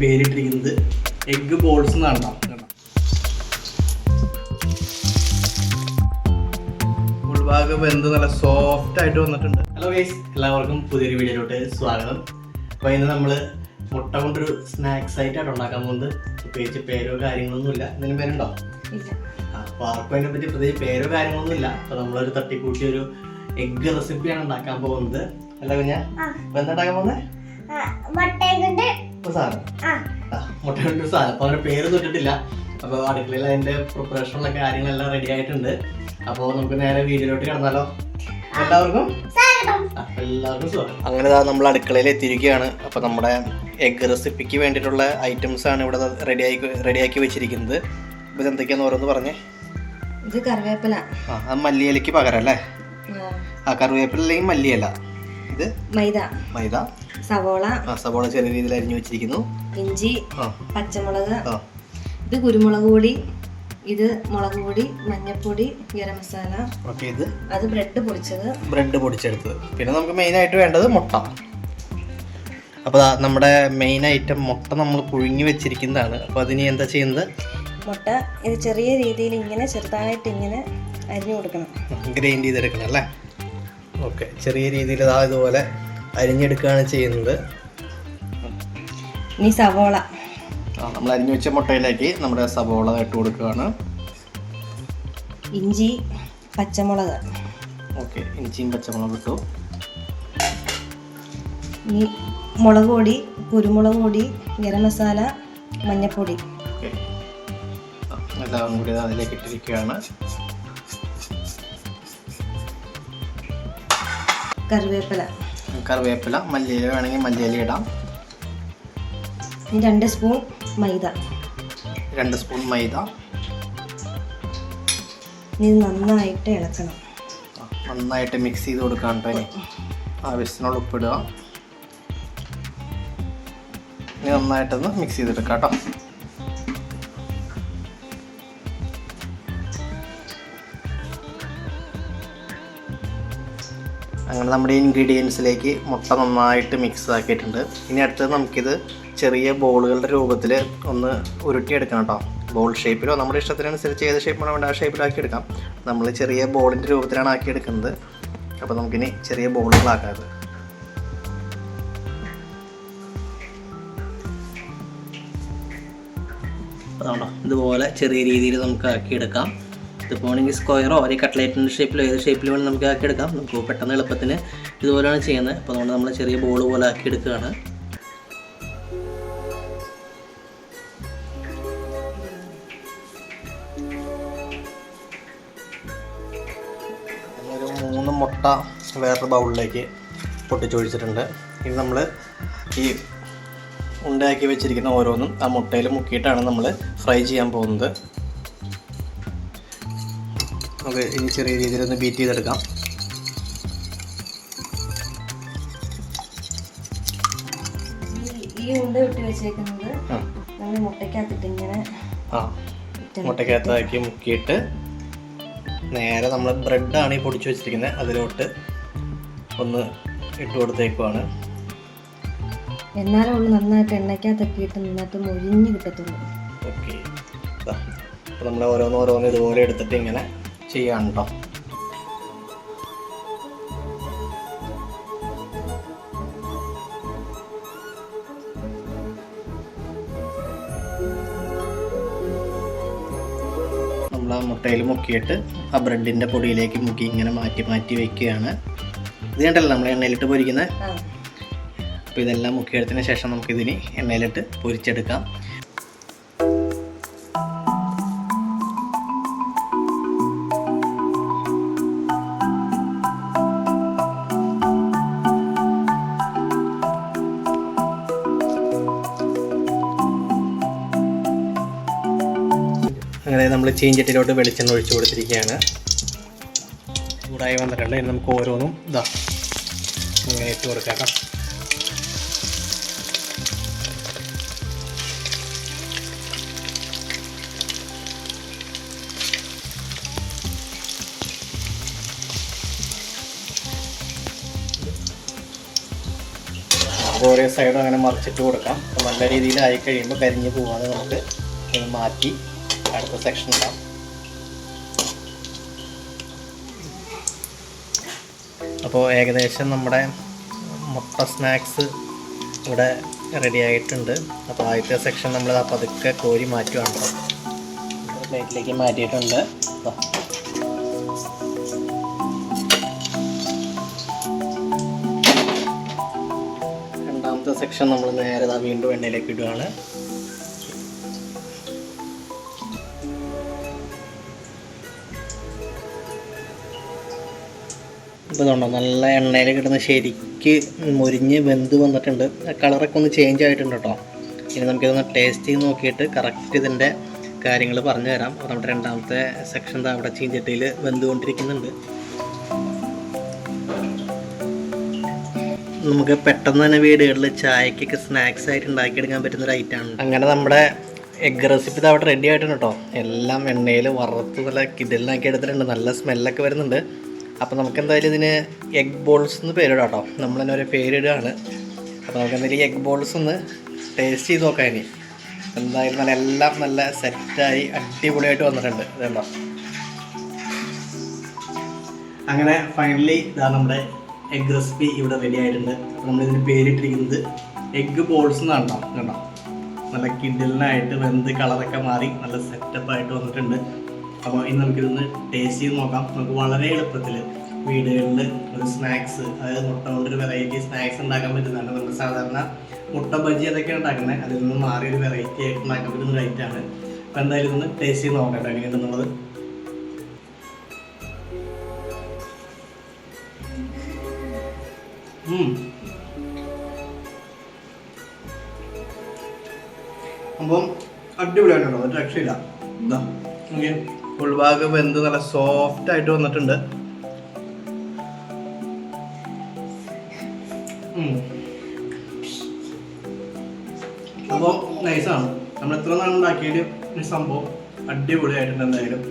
പേരിട്ടിരിക്കുന്നത് egg balls എന്നാണ്? ഉൾഭാഗം എന്ത് നല്ല സോഫ്റ്റ് ആയിട്ട് വന്നിട്ടുണ്ട്. ഹലോ ഗൈസ് എല്ലാവർക്കും പുതിയൊരു വീഡിയോയിലോട്ട് സ്വാഗതം. അപ്പോൾ ഇന്ന് നമ്മൾ മുട്ട കൊണ്ടൊരു സ്നാക്സ് ആയിട്ടാണ് ഉണ്ടാക്കാൻ പോകുന്നത്. പ്രത്യേകിച്ച് പേരോ കാര്യങ്ങളൊന്നും ഇല്ല. എന്തെങ്കിലും പേരുണ്ടോ അപ്പോൾ ആർക്കും അതിനെ പറ്റി പ്രത്യേകിച്ച് പേരോ കാര്യങ്ങളൊന്നും ഇല്ല അപ്പോൾ നമ്മളൊരു തട്ടിക്കൂട്ടി ഒരു എഗ് റെസിപ്പിയാണ് ഉണ്ടാക്കാൻ പോകുന്നത്. അല്ല കുഞ്ഞ എന്താ ഉണ്ടാക്കാൻ പോകുന്നത് സാധനം അപ്പോൾ അവരുടെ പേര് തൊട്ടിട്ടില്ല അപ്പോൾ അടുക്കളയിൽ അതിന്റെ പ്രിപ്പറേഷനുള്ള കാര്യങ്ങളെല്ലാം റെഡി ആയിട്ടുണ്ട്. അപ്പൊ നമുക്ക് നേരെ വീഡിയോയിലോട്ട് കിടന്നാലോ? എല്ലാവർക്കും? എല്ലാവർക്കും സ്വാഗതം. അങ്ങനെ ദാ നമ്മൾ അടുക്കളയിൽ എത്തിയിരിക്കുകയാണ്. അപ്പൊ നമ്മുടെ എഗ് റെസിപ്പിക്ക് വേണ്ടിയിട്ടുള്ള ഐറ്റംസ് ആണ് ഇവിടെ റെഡി ആക്കി റെഡി ആക്കി വെച്ചിരിക്കുന്നത്. അപ്പോൾ ഇത് എന്തൊക്കെയാന്ന് ഓരോന്ന് പറഞ്ഞേ. ഇത് കറിവേപ്പില. ആ അത് മല്ലിയിലയ്ക്ക് പകരം അല്ലേ? ആ, ആ കറിവേപ്പില അല്ലെങ്കിൽ മല്ലിയില. ഇത്? മൈദ. മൈദ. സവോള ആ സവോള ചെറിയ രീതിയിൽ അരിഞ്ഞു വെച്ചിരിക്കുന്നു. ഇഞ്ചി പച്ചമുളക് ഇത് കുരുമുളക് പൊടി ഇത് മുളക് പൊടി മഞ്ഞൾപ്പൊടി ഗരം മസാല. ഓക്കെ ഇത് അത് ബ്രെഡ് പൊടിച്ചത്. ബ്രെഡ് പൊടിച്ചെടുത്തത്. പിന്നെ നമുക്ക് മെയിൻ ആയിട്ട് വേണ്ടത് മുട്ട. അപ്പോൾ നമ്മുടെ മെയിൻ ഐറ്റം മുട്ട നമ്മൾ പുഴുങ്ങി വെച്ചിരിക്കുന്നതാണ്. അപ്പോൾ അതിന് എന്താ ചെയ്യുന്നത്? മുട്ട ഇത് ചെറിയ രീതിയിൽ ഇങ്ങനെ ചെറുതായിട്ട് ഇങ്ങനെ അരിഞ്ഞു കൊടുക്കണം. ഗ്രൈൻഡ് ചെയ്തെടുക്കണം അല്ലേ? ഓക്കെ ചെറിയ രീതിയിൽ ഇതാ ഇതുപോലെ അരിഞ്ഞെടുക്കുകയാണ് ചെയ്യുന്നത്. ഇനി സവോള. നമ്മൾ അരിഞ്ഞു വെച്ച മുട്ടയിലേക്ക് നമ്മുടെ സവോള ഇട്ട് കൊടുക്കുകയാണ്. ഇഞ്ചി പച്ചമുളക്. ഓക്കെ ഇഞ്ചിയും പച്ചമുളകും ഇട്ടു. ഇനി മുളക് പൊടി കുരുമുളക് പൊടി ഗരം മസാല മഞ്ഞൾപ്പൊടി എല്ലാം കൂടി അതിലേക്ക് ഇട്ടിരിക്കുകയാണ്. കറിവേപ്പില. കറിവേപ്പില മല്ലിയില വേണമെങ്കിൽ മല്ലിയില ഇടാം. രണ്ട് സ്പൂൺ മൈദ. രണ്ട് സ്പൂൺ മൈദ. ഇത് നന്നായിട്ട് ഇളക്കണം. നന്നായിട്ട് മിക്സ് ചെയ്ത് കൊടുക്കാം കേട്ടോ ആവശ്യത്തിനുള്ള ഉപ്പിടുക ഇനി നന്നായിട്ടൊന്ന് മിക്സ് ചെയ്തെടുക്കാം കേട്ടോ. അങ്ങനെ നമ്മുടെ ഇൻഗ്രീഡിയൻസിലേക്ക് മുട്ട നന്നായിട്ട് മിക്സ് ആക്കിയിട്ടുണ്ട്. ഇനി അടുത്തത് നമുക്കിത് ചെറിയ ബോളുകളുടെ രൂപത്തിൽ ഒന്ന് ഉരുട്ടിയെടുക്കണം കേട്ടോ ബോൾ ഷേപ്പിലോ നമ്മുടെ ഇഷ്ടത്തിനനുസരിച്ച് ഏത് ഷേപ്പിലാണോ വേണ്ട ആ ഷേപ്പിലാക്കി എടുക്കാം നമ്മൾ ചെറിയ ബോളിന്റെ രൂപത്തിലാണ് ആക്കിയെടുക്കുന്നത്. അപ്പോൾ നമുക്കിനി ചെറിയ ബോളുകളാക്കാം ഇതുപോലെ ചെറിയ രീതിയിൽ നമുക്ക് ആക്കിയെടുക്കാം. ഇതിപ്പോൾ ആണെങ്കിൽ സ്ക്വയറോ അല്ലെങ്കിൽ കട്ട്ലേറ്റിന്റെ ഷേപ്പിലോ ഏത് ഷേപ്പിൽ വേണമെങ്കിൽ നമുക്ക് ആക്കിയെടുക്കാം നമുക്ക് പെട്ടെന്ന് എളുപ്പത്തിന് ഇതുപോലെയാണ് ചെയ്യുന്നത്. അപ്പോൾ അതുകൊണ്ട് നമ്മൾ ചെറിയ ബോൾ പോലെ ആക്കിയെടുക്കുകയാണ് ഒരു മൂന്ന് മുട്ട വേറൊരു ബൗളിലേക്ക് പൊട്ടിച്ചൊഴിച്ചിട്ടുണ്ട്. ഇനി നമ്മൾ ഈ ഉണ്ടാക്കി വെച്ചിരിക്കുന്ന ഓരോന്നും ആ മുട്ടയിൽ മുക്കിയിട്ടാണ് നമ്മൾ ഫ്രൈ ചെയ്യാൻ പോകുന്നത്. നമുക്ക് ഇനി ചെറിയ രീതിയിലൊന്ന് ബീറ്റ് ചെയ്തെടുക്കാം. ഈ- ഉണ്ട വിട്ട് വെച്ചേക്കുന്നത് ആ. നമ്മൾ മുട്ടയ്ക്കകത്തിട്ട് ഇങ്ങനെ ആ. മുട്ടക്കകത്താക്കി മുക്കിയിട്ട് നേരെ നമ്മൾ ബ്രെഡാണ് ഈ പൊടിച്ചു വെച്ചിരിക്കുന്നത്. അതിലോട്ട് ഒന്ന് ഇട്ട് കൊടുത്തേക്കുവാണ്. എന്നാലേ ഉള്ളു നന്നായിട്ട് എണ്ണയ്ക്കകത്തൊക്കെ ഇട്ട് നന്നായിട്ട് മൊരിഞ്ഞ് കിട്ടത്തുള്ളൂ. ഓക്കെ. നമ്മൾ ഓരോന്ന് ഓരോന്ന് ഇതുപോലെ എടുത്തിട്ട് ഇങ്ങനെ ചെയ്യാണ് കേട്ടോ നമ്മൾ ആ മുട്ടയിൽ മുക്കിയിട്ട് ആ ബ്രെഡിന്റെ പൊടിയിലേക്ക് മുക്കി ഇങ്ങനെ മാറ്റി മാറ്റി വെക്കുകയാണ്. ഇത് കണ്ടല്ലോ നമ്മൾ എണ്ണയിലിട്ട് പൊരിക്കുന്നത്. അപ്പൊ അപ്പോൾ ഇതെല്ലാം മുക്കിയെടുത്തതിന് ശേഷം നമുക്കിതിന് എണ്ണയിലിട്ട് പൊരിച്ചെടുക്കാം. അങ്ങനെ നമ്മൾ ചീഞ്ചട്ടിയിലോട്ട് വെളിച്ചെണ്ണ ഒഴിച്ചു കൊടുത്തിരിക്കുകയാണ്. ചൂടായി വന്നിട്ടുണ്ട് ഇനി നമുക്ക് ഓരോന്നും ഇതാ ഇങ്ങനെ ഇട്ട് കൊടുക്കാം ഓരോ സൈഡും അങ്ങനെ മറിച്ചിട്ട് കൊടുക്കാം. നല്ല രീതിയിൽ ആയി കഴിയുമ്പോൾ കരിഞ്ഞ് പോകാതെ നമുക്ക് മാറ്റി അടുത്ത സെക്ഷൻ ഇടാം അപ്പോൾ ഏകദേശം നമ്മുടെ മുട്ട സ്നാക്സ് ഇവിടെ റെഡി ആയിട്ടുണ്ട്. അപ്പോൾ ആദ്യത്തെ സെക്ഷൻ നമ്മൾ പതുക്കെ കോരി മാറ്റുകയാണ് പ്ലേറ്റിലേക്ക് മാറ്റിയിട്ടുണ്ട്. രണ്ടാമത്തെ സെക്ഷൻ നമ്മൾ നേരെ വീണ്ടും എണ്ണയിലേക്ക് ഇടുകയാണ് ഇതുണ്ടോ? നല്ല എണ്ണയിൽ കിടന്ന് ശരിക്ക് മുരിഞ്ഞ് വെന്ത് വന്നിട്ടുണ്ട്. കളറൊക്കെ ഒന്ന് ചേഞ്ച് ആയിട്ടുണ്ട് കേട്ടോ. ഇനി നമുക്കിതൊന്ന് ടേസ്റ്റ് ചെയ്ത് നോക്കിയിട്ട് കറക്റ്റ് ഇതിന്റെ കാര്യങ്ങൾ പറഞ്ഞു തരാം. അപ്പോൾ നമ്മുടെ രണ്ടാമത്തെ സെക്ഷൻ അവിടെ ചീഞ്ചട്ടിയിൽ വെന്തുകൊണ്ടിരിക്കുന്നുണ്ട്. നമുക്ക് പെട്ടെന്ന് തന്നെ വീടുകളിൽ ചായക്കൊക്കെ സ്നാക്സ് ആയിട്ട് ഉണ്ടാക്കിയെടുക്കാൻ പറ്റുന്ന ഒരു ഐറ്റമാണ് അങ്ങനെ നമ്മുടെ എഗ് റെസിപ്പി അവിടെ റെഡി ആയിട്ടുണ്ട് കേട്ടോ. എല്ലാം എണ്ണയിൽ വറുത്ത് നല്ല കിടലിനാക്കി എടുത്തിട്ടുണ്ട്. നല്ല സ്മെല്ലൊക്കെ വരുന്നുണ്ട്. അപ്പോൾ നമുക്ക് എന്തായാലും ഇതിന് എഗ് ബോൾസ് എന്ന് പേരിടാം കേട്ടോ നമ്മൾ തന്നെ ഒരു പേരിടുകയാണ്. അപ്പോൾ നമുക്ക് എന്തായാലും എഗ് ബോൾസ് ഒന്ന് ടേസ്റ്റ് ചെയ്ത് നോക്കാം ഇനി. എന്തായാലും നല്ല എല്ലാം നല്ല സെറ്റായി അടിപൊളിയായിട്ട് വന്നിട്ടുണ്ട്. ഇതുണ്ടോ? അങ്ങനെ ഫൈനലി ഇതാ നമ്മുടെ എഗ് റെസിപ്പി ഇവിടെ റെഡി ആയിട്ടുണ്ട്. നമ്മളിതിന് പേരിട്ടിരിക്കുന്നത് എഗ് ബോൾസ് എന്നാണ് കേട്ടോ. കണ്ടോ നല്ല കിഡിലിനായിട്ട് വെന്ത് കളറൊക്കെ മാറി നല്ല സെറ്റപ്പ് ആയിട്ട് വന്നിട്ടുണ്ട്. അപ്പോൾ ഇന്ന് നമുക്കിതൊന്ന് ടേസ്റ്റ് ചെയ്ത് നോക്കാം. നമുക്ക് വളരെ എളുപ്പത്തിൽ വീടുകളിൽ ഒരു സ്നാക്സ് അതായത് മുട്ട കൊണ്ടൊരു വെറൈറ്റി സ്നാക്സ് ഉണ്ടാക്കാൻ പറ്റുന്നതാണ്. നമ്മൾ സാധാരണ മുട്ട ബജി അതൊക്കെ ഉണ്ടാക്കുന്നത്? അതിൽ നിന്ന് മാറി ഒരു വെറൈറ്റി ആയിട്ട് ഉണ്ടാക്കാൻ പറ്റുന്ന ഒരു അപ്പോൾ എന്തായാലും ഇതൊന്ന് ടേസ്റ്റ് ചെയ്ത് നോക്കാം കേട്ടോ എങ്ങനെയുണ്ടെന്നുള്ളത്. അപ്പം അടിപൊളിയായിട്ടുണ്ടോ ഒരു രക്ഷയില്ല. എന്താ നോക്കിയേ. ഉൾഭാഗം വെന്ത് നല്ല സോഫ്റ്റ് ആയിട്ട് വന്നിട്ടുണ്ട്. അപ്പോൾ നൈസാണ് നമ്മൾ എത്ര നാൾ ഉണ്ടാക്കിയത് ഈ സംഭവം അടിപൊളിയായിട്ടുണ്ട് എന്തായാലും.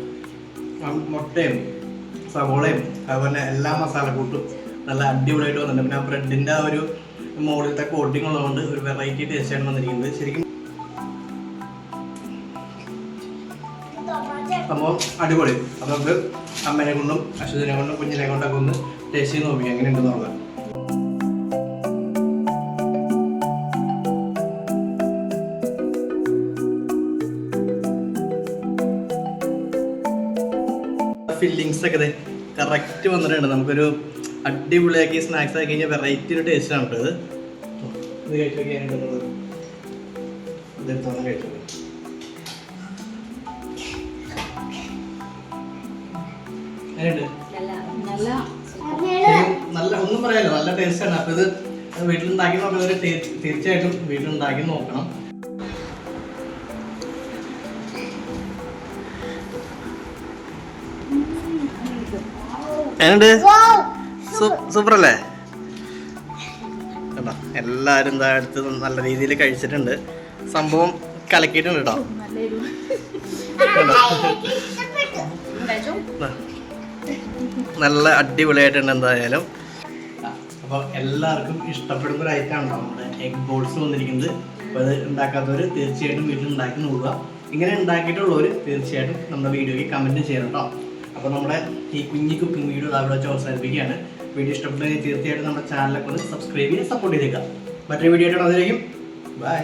മുട്ടയും സവോളയും അതുപോലെ എല്ലാ മസാലക്കൂട്ടും നല്ല അടിപൊളിയായിട്ട് വന്നിട്ടുണ്ട്. പിന്നെ ബ്രെഡിന്റെ ആ ഒരു മുകളിലത്തെ കോട്ടിംഗ് ഉള്ളതുകൊണ്ട് ഒരു വെറൈറ്റി ടേസ്റ്റ് ആണ് വന്നിരിക്കുന്നത്. ശരിക്കും സംഭവം അടിപൊളി. അപ്പോൾ നമുക്ക് അമ്മേനെ കൊണ്ടും അശ്വതിനെ കൊണ്ടും കുഞ്ഞിനെ കൊണ്ടൊക്കെ ഒന്ന് ടേസ്റ്റ് ചെയ്ത് നോക്കി. എങ്ങനെയുണ്ടെന്നുള്ളത് ഫില്ലിങ്സ് ഒക്കെ കറക്റ്റ് വന്നിട്ടുണ്ട്. നമുക്കൊരു അടിപൊളിയാക്കി സ്നാക്സ് ആക്കി കഴിഞ്ഞാൽ വെറൈറ്റി ഒരു ടേസ്റ്റ് ആണ് കേട്ടോ ഇത്. ഇത് കഴിച്ചു നോക്കിയാൽ കഴിച്ചു നല്ല ഒന്നും പറയാലോ നല്ല ടേസ്റ്റ് ആണ്. അപ്പൊ ഇത് വീട്ടിലുണ്ടാക്കി നോക്കുന്നവര് തീ- തീർച്ചയായിട്ടും വീട്ടിലുണ്ടാക്കി നോക്കണം. സൂപ്പർ. അല്ലേ കേട്ടോ എല്ലാവരും എന്താ അടുത്ത് നല്ല രീതിയിൽ കഴിച്ചിട്ടുണ്ട്. സംഭവം കലക്കിയിട്ടുണ്ട് കേട്ടോ. നല്ല അടിപൊളിയായിട്ടുണ്ട് എന്തായാലും. അപ്പോൾ എല്ലാവർക്കും ഇഷ്ടപ്പെടുന്ന ഒരു ഐറ്റമാണ് നമ്മുടെ എഗ് ബോൾസ് വന്നിരിക്കുന്നത്. അപ്പോൾ അത് ഉണ്ടാക്കാത്തവർ തീർച്ചയായിട്ടും വീട്ടിൽ ഉണ്ടാക്കി നോക്കുക. ഇങ്ങനെ ഉണ്ടാക്കിയിട്ടുള്ളവർ തീർച്ചയായിട്ടും നമ്മുടെ വീഡിയോയ്ക്ക് കമന്റ് ചെയ്യണം കേട്ടോ അപ്പോൾ നമ്മുടെ ഈ കുഞ്ഞി കുക്കിംഗ് വീഡിയോ അവിടെ വെച്ച് അവസാനിപ്പിക്കുകയാണ്. വീഡിയോ ഇഷ്ടപ്പെട്ടെങ്കിൽ തീർച്ചയായിട്ടും നമ്മുടെ ചാനലൊക്കെ ഒന്ന് സബ്സ്ക്രൈബ് ചെയ്ത് സപ്പോർട്ട് ചെയ്തേക്കുക. മറ്റൊരു വീഡിയോ ആയിട്ട് അതിലേക്കും ബൈ